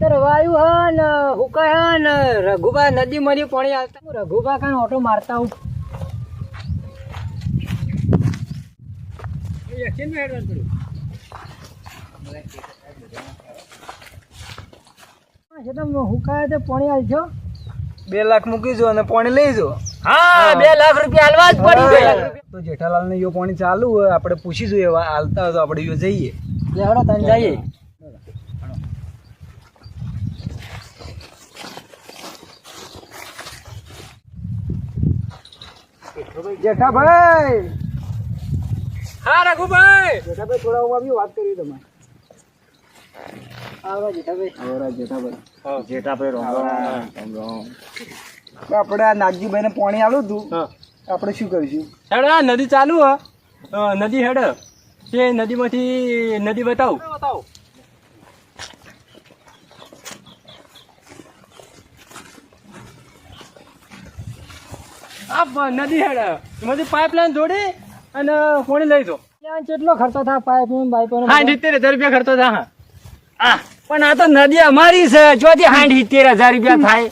વાયુ હ ને હુકાય ને રઘુબા નદી મળી પાણી આવતા હું રઘુબા કાન ઓટો મારતા હું બે લાખ મૂકી જો અને પાણી લઈ જો. હા બે લાખ રૂપિયા હાલવા જ પડી ગયા તો જેઠાલાલ ને યો પાણી ચાલુ હોય આપણે પૂછીશું એવા હાલતા હોય તો આપણે યો જઈએ. લેવડો તને જઈએ. જેઠાભાઈ! હા રઘુભાઈ! જેઠાભાઈ થોડા હું આવી વાત કરી તમારે. આપણે આ નાગજીભાઈ ને પાણી આવ્યું હતું આપડે શું કરીશું? હેડ આ નદી ચાલુ હ. નદી હેડ. તે નદીમાંથી નદી બતાવ. આ નદી હેડ. એમાંથી પાઇપલાઇન જોડી અને હોણી લઈ દો કેટલો ખર્ચો થાય પાઇપ પાઇપ હા સિત્તેર હજાર રૂપિયા ખર્ચો થાય હા. પણ આ તો નદી અમારી છે ચોથી હાંઠ સિત્તેર હજાર રૂપિયા થાય.